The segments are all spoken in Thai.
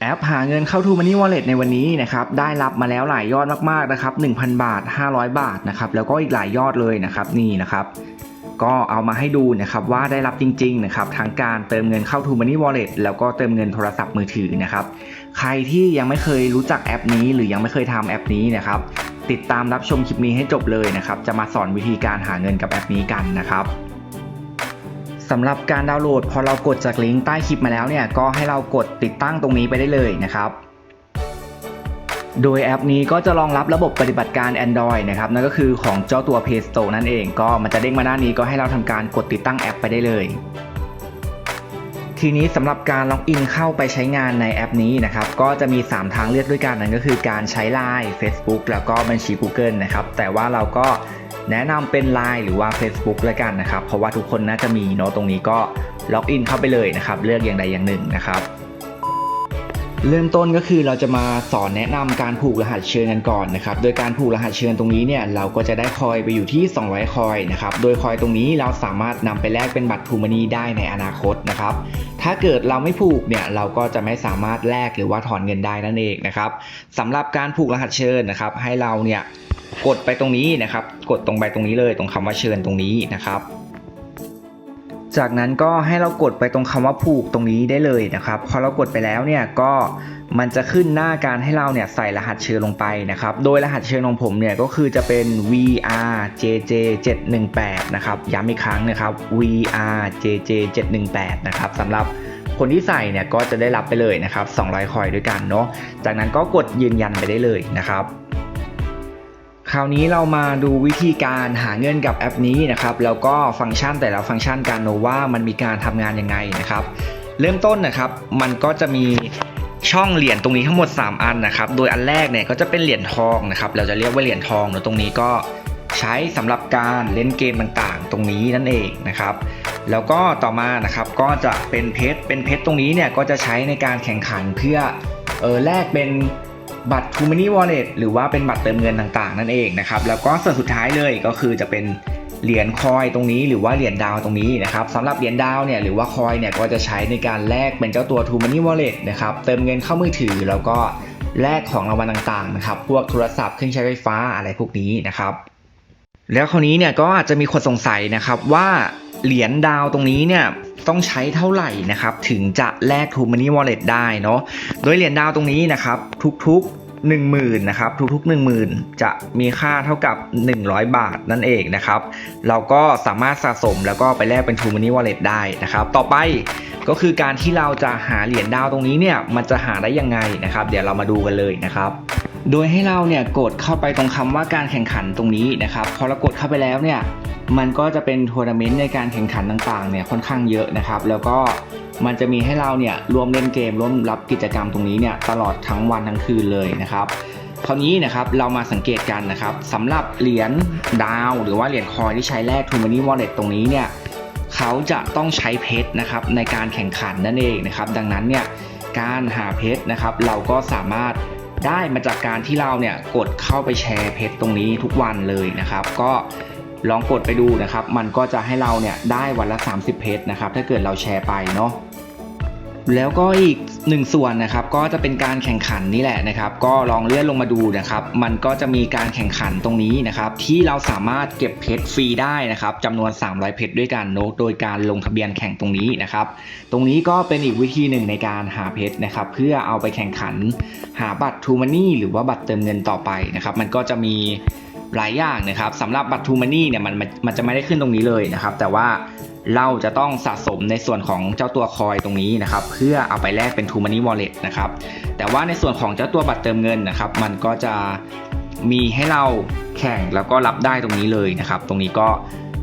แอปหาเงินเข้า t ู Money Wallet ในวันนี้นะครับได้รับมาแล้วหลายยอดมากๆนะครับ1,000 บาท 500 บาทนะครับแล้วก็อีกหลายยอดเลยนะครับนี่นะครับก็เอามาให้ดูนะครับว่าได้รับจริงๆนะครับทั้งการเติมเงินเข้า t ู Money Wallet แล้วก็เติมเงินโทรศัพท์มือถือนะครับใครที่ยังไม่เคยรู้จักแอปนี้ หรือยังไม่เคยทำแอปนี้นะครับติดตามรับชมคลิปนี้ให้จบเลยนะครับจะมาสอนวิธีการหาเงินกับแอปนี้กันนะครับ สำหรับการดาวน์โหลด พอเรากดจากลิงก์ใต้คลิปมาแล้วเนี่ยก็ให้เรากดติดตั้งตรงนี้ไปได้เลยนะครับโดยแอปนี้ก็จะรองรับระบบปฏิบัติการ Android นะครับนั่นก็คือของเจ้าตัว Play Store นั่นเอง ก็มันจะเด้งมาหน้านี้ก็ให้เราทำการกดติดตั้งแอปไปได้เลย ทีนี้สำหรับการล็อกอินเข้าไปใช้งานในแอปนี้นะครับก็จะมี 3 ทางเลือกด้วยกันนั่นก็คือการใช้ Line Facebook แล้วก็บัญชี Google นะครับแต่ว่าเราก็ แนะนำเป็น Line หรือว่า Facebook แล้วกันนะครับ เพราะว่าทุกคนน่าจะมีเนาะตรงนี้ก็ล็อกอินเข้าไปเลยนะครับ เลือกอย่างใดอย่างหนึ่งนะครับ เริ่มต้นก็คือเราจะมาสอนแนะนำการผูกรหัสเชิญกันก่อนนะครับ โดยการผูกรหัสเชิญตรงนี้เนี่ยเราก็จะได้คอยไปอยู่ที่ 200 คอยนะครับ โดยคอยตรงนี้เราสามารถนำไปแลกเป็นบัตรทูมานีได้ในอนาคตนะครับ ถ้าเกิดเราไม่ผูกเนี่ยเราก็จะไม่สามารถแลกหรือว่าถอนเงินได้นั่นเองนะครับสำหรับการผูกรหัสเชิญนะครับ ให้เราเนี่ยกดไปตรงนี้นะครับ กดตรงไปตรงนี้เลยตรงคำว่าเชิญตรงนี้นะครับ จากนั้นก็ให้เรากดไปตรงคำว่าผูกตรงนี้ได้เลยนะครับพอเรากดไปแล้วเนี่ยก็มันจะขึ้นหน้าการให้เราเนี่ยใส่รหัสเชิญลงไปนะครับ โดยรหัสเชิญของผมเนี่ยก็คือจะเป็น VRJJ 718 นะครับ ย้ำอีกครั้งนะครับ VRJJ 718 นะครับสำหรับคนที่ใส่เนี่ยก็จะได้รับไปเลยนะครับ 200 คอยด้วยกันเนาะ จากนั้นก็กดยืนยันไปได้เลยนะครับ คราวนี้เรามาดูวิธีการหาเงินกับแอปนี้นะครับ แล้วก็ฟังก์ชันแต่ละฟังก์ชันกันเนว่ามันมีการทำงานยังไงนะครับ เริ่มต้นนะครับ มันก็จะมีช่องเหรียญตรงนี้ทั้งหมด 3 อันนะครับ โดยอันแรกเนี่ยก็จะเป็นเหรียญทองนะครับ เราจะเรียกว่าเหรียญทองเนอะตรงนี้ก็ใช้สำหรับการเล่นเกมต่างๆ ตรงนี้นั่นเองนะครับ แล้วก็ต่อมานะครับก็จะเป็นเพชร เป็นเพชรตรงนี้เนี่ยก็จะใช้ในการแข่งขันเพื่อเออแลกเป็น บัตร t ู Money Wallet หรือว่าเป็นบัตรเติมเงินต่างๆ นั่นเองนะครับ แล้วก็ส่วนสุดท้ายเลยก็คือจะเป็นเหรียญคอยตรงนี้หรือว่าเหรียญดาวตรงนี้นะครับสำหรับเหรียญดาวเนี่ยหรือว่าคอยเนี่ยก็จะใช้ในการแลกเป็นเจ้าตัว t ู Money Wallet นะครับเติมเงินเข้ามือถือแล้วก็แลกของรางวัลต่างๆนะครับพวกโทรศัพท์เครื่องใช้ไฟฟ้าอะไรพวกนี้นะครับแล้วคราวนี้เนี่ยก็อาจจะมีคนสงสัยนะครับว่า เหรียญดาวตรงนี้เนี่ยต้องใช้เท่าไหร่นะครับ ถึงจะแลก t ู Money Wallet ได้เนาะโดยเหรียญดาวตรงนี้นะครับทุกๆ10,000นะครับทุกๆ 10,000 จะมีค่าเท่ากับ 100 บาทนั่นเองนะครับ เราก็สามารถสะสมแล้วก็ไปแลกเป็น t ู Money Wallet ได้นะครับ ต่อไปก็คือการที่เราจะหาเหรียญดาวตรงนี้เนี่ยมันจะหาได้ยังไงนะครับ เดี๋ยวเรามาดูกันเลยนะครับ โดยให้เราเนี่ยกดเข้าไปตรงคำว่าการแข่งขันตรงนี้นะครับพอเรากดเข้าไปแล้วเนี่ยมันก็จะเป็นทัวร์นาเมนต์ในการแข่งขันต่างๆเนี่ยค่อนข้างเยอะนะครับ แล้วก็มันจะมีให้เราเนี่ยร่วมเล่นเกมร่วมรับกิจกรรมตรงนี้เนี่ยตลอดทั้งวันทั้งคืนเลยนะครับคราวนี้นะครับเรามาสังเกตกันนะครับสำหรับเหรียญดาวหรือว่าเหรียญคอยที่ใช้แลก t ู Money Wallet ตรงนี้เนี่ยเขาจะต้องใช้เพชรนะครับในการแข่งขันนั่นเองนะครับ ดังนั้นเนี่ยการหาเพชรนะครับ เราก็สามารถ ได้มาจากการที่เราเนี่ยกดเข้าไปแชร์เพจตรงนี้ทุกวันเลยนะครับ ก็ลองกดไปดูนะครับ มันก็จะให้เราเนี่ยได้วันละ 30 เพจนะครับ ถ้าเกิดเราแชร์ไปเนาะ แล้วก็อีกหนึ่งส่วนนะครับก็จะเป็นการแข่งขันนี่แหละนะครับ ก็ลองเลื่อนลงมาดูนะครับ มันก็จะมีการแข่งขันตรงนี้นะครับ ที่เราสามารถเก็บเพชรฟรีได้นะครับจำนวน 300 เพชรด้วยกันเนโดยการลงทะเบียนแข่งตรงนี้นะครับ ตรงนี้ก็เป็นอีกวิธีหนึ่งในการหาเพชรนะครับ เพื่อเอาไปแข่งขันหาบัตร True Money หรือว่าบัตรเติมเงินต่อไปนะครับ มันก็จะมี หลายอย่างนะครับสำหรับบัตร True Money เนี่ยมันมันจะไม่ได้ขึ้นตรงนี้เลยนะครับ แต่ว่าเราจะต้องสะสมในส่วนของเจ้าตัวคอยตรงนี้นะครับ เพื่อเอาไปแลกเป็น True Money Wallet นะครับ แต่ว่าในส่วนของเจ้าตัวบัตรเติมเงินนะครับ มันก็จะมีให้เราแข่งแล้วก็รับได้ตรงนี้เลยนะครับ ตรงนี้ก็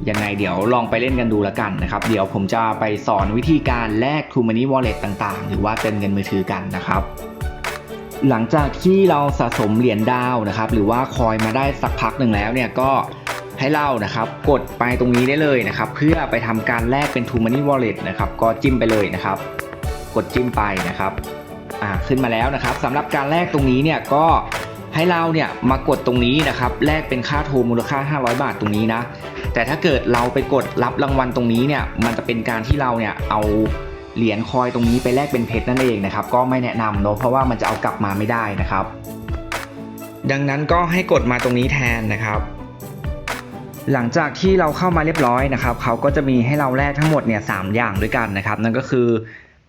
ยังไงเดี๋ยวลองไปเล่นกันดูแล้วกันนะครับ เดี๋ยวผมจะไปสอนวิธีการแลก True Money Wallet ต่างๆ หรือว่าเติมเงินมือถือกันนะครับ หลังจากที่เราสะสมเหรียญดาวนะครับ หรือว่าคอยมาได้สักพักหนึ่งแล้วเนี่ยก็ให้เรานะครับกดไปตรงนี้ได้เลยนะครับ เพื่อไปทำการแลกเป็น True Money Wallet นะครับก็จิ้มไปเลยนะครับ กดจิ้มไปนะครับอ่าขึ้นมาแล้วนะครับสำหรับการแลกตรงนี้เนี่ยก็ให้เราเนี่ยมากดตรงนี้นะครับแลกเป็นค่าโทรมูลค่า 500 บาทตรงนี้นะแต่ถ้าเกิดเราไปกดรับรางวัลตรงนี้เนี่ยมันจะเป็นการที่เราเนี่ยเอา เหรียญคอยตรงนี้ไปแลกเป็นเพชรนั่นเองนะครับก็ไม่แนะนำเนอะเพราะว่ามันจะเอากลับมาไม่ได้นะครับ ดังนั้นก็ให้กดมาตรงนี้แทนนะครับ หลังจากที่เราเข้ามาเรียบร้อยนะครับเขาก็จะมีให้เราแลกทั้งหมดเนี่ยสามอย่างด้วยกันนะครับ นั่นก็คือ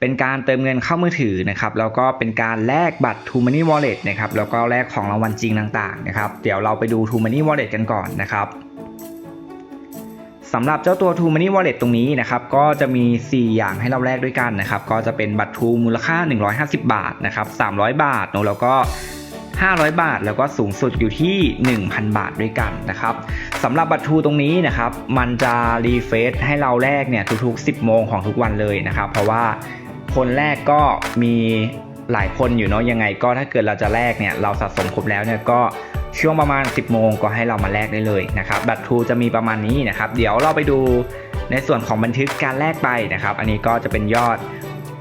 เป็นการเติมเงินเข้ามือถือนะครับแล้วก็เป็นการแลกบัตร True Money Wallet นะครับแล้วก็แลกของรางวัลจริงต่างๆนะครับเดี๋ยวเราไปดู True Money Wallet กันก่อนนะครับ สำหรับเจ้าตัว True Money Wallet ตรงนี้นะครับก็จะมี 4 อย่างให้เราแลกด้วยกันนะครับก็จะเป็นบัตร True มูลค่า 150 บาทนะครับ300 บาทเนอะแล้วก็ 500 บาท แล้วก็สูงสุดอยู่ที่ 1,000 บาทด้วยกันนะครับสำหรับบัตรทูตรงนี้นะครับมันจะรีเฟซให้เราแลกเนี่ยทุกๆ 10 โมงของทุกวันเลยนะครับเพราะว่าคนแรกก็มีหลายคนอยู่เนาะยังไงก็ถ้าเกิดเราจะแลกเนี่ยเราสะสมครบแล้วเนี่ยก็ ช่วงประมาณ 10 โมงก็ให้เรามาแลกได้เลยนะครับบัตรทูจะมีประมาณนี้นะครับ เดี๋ยวเราไปดูในส่วนของบันทึกการแลกไปนะครับ อันนี้ก็จะเป็นยอด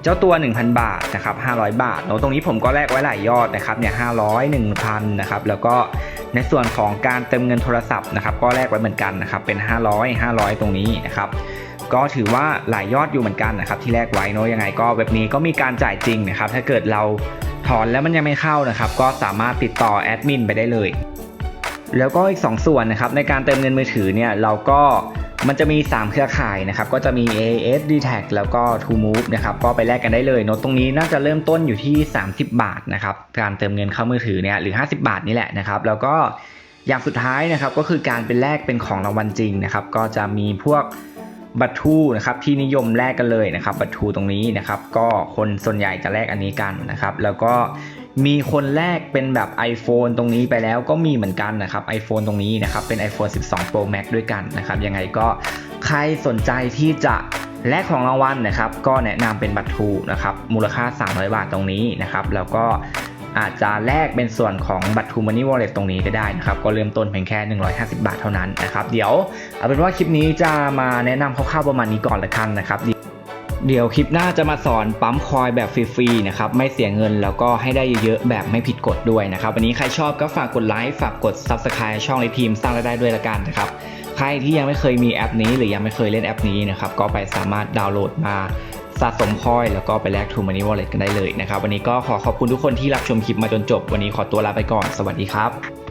เจ้าตัว 1,000 บาทนะครับ500 บาทเนอะตรงนี้ผมก็แลกไว้หลายยอดนะครับเนี่ย500 1,000นะครับแล้วก็ในส่วนของการเติมเงินโทรศัพท์นะครับ ก็แลกไว้เหมือนกันนะครับเป็น 500 500 ตรงนี้นะครับก็ถือว่าหลายยอดอยู่เหมือนกันนะครับที่แลกไว้เนอะยังไงก็เว็บนี้ก็มีการจ่ายจริงนะครับถ้าเกิดเรา ถอนแล้วมันยังไม่เข้านะครับ ก็สามารถติดต่อแอดมินไปได้เลย แล้วก็อีก 2 ส่วนนะครับในการเติมเงินมือถือเนี่ยเราก็มันจะมี 3 เครือข่ายนะครับ ก็จะมี AS d t a c แล้วก็ True Move นะครับ ก็ไปแลกกันได้เลยโน้ตตรงนี้น่าจะเริ่มต้นอยู่ที่ 30 บาทนะครับ การเติมเงินเข้ามือถือเนี่ยหรือ 50 บาทนี่แหละนะครับ แล้วก็อย่างสุดท้ายนะครับก็คือการเป็นแลกเป็นของรางวัลจริงนะครับ ก็จะมีพวก บัตรทูนะครับที่นิยมแลกกันเลยนะครับบัตรทูตรงนี้นะครับ ก็คนส่วนใหญ่จะแลกอันนี้กันนะครับ แล้วก็มีคนแลกเป็นแบบ iPhone ตรงนี้ไปแล้วก็มีเหมือนกันนะครับ iPhone ตรงนี้นะครับ เป็น iPhone 12 Pro Max ด้วยกันนะครับ ยังไงก็ใครสนใจที่จะแลกของรางวัลนะครับ ก็แนะนำเป็นบัตรทูนะครับ มูลค่า 300 บาทตรงนี้นะครับ แล้วก็ อาจจะแลกเป็นส่วนของบัตรทูมันนี่วอลเล็ตตรงนี้ก็ได้นะครับ ก็เริ่มต้นเพียงแค่ 150 บาทเท่านั้นนะครับเดี๋ยวเอาเป็นว่าคลิปนี้จะมาแนะนำคร่าวๆประมาณนี้ก่อนละกันนะครับเดี๋ยวคลิปหน้าจะมาสอนปั๊มคอยแบบฟรีๆนะครับไม่เสียเงินแล้วก็ให้ได้เยอะๆแบบไม่ผิดกฎด้วยนะครับวันนี้ใครชอบก็ฝากกดไลค์ฝากกด Subscribe ช่องในทีมสร้างรายได้ด้วยละกันนะครับใครที่ยังไม่เคยมีแอปนี้ หรือยังไม่เคยเล่นแอปนี้นะครับก็ไปสามารถดาวน์โหลดมา สะสมคอยแล้วก็ไปแลก True Money Wallet กันได้เลยนะครับ วันนี้ก็ขอขอบคุณทุกคนที่รับชมคลิปมาจนจบ วันนี้ขอตัวลาไปก่อน สวัสดีครับ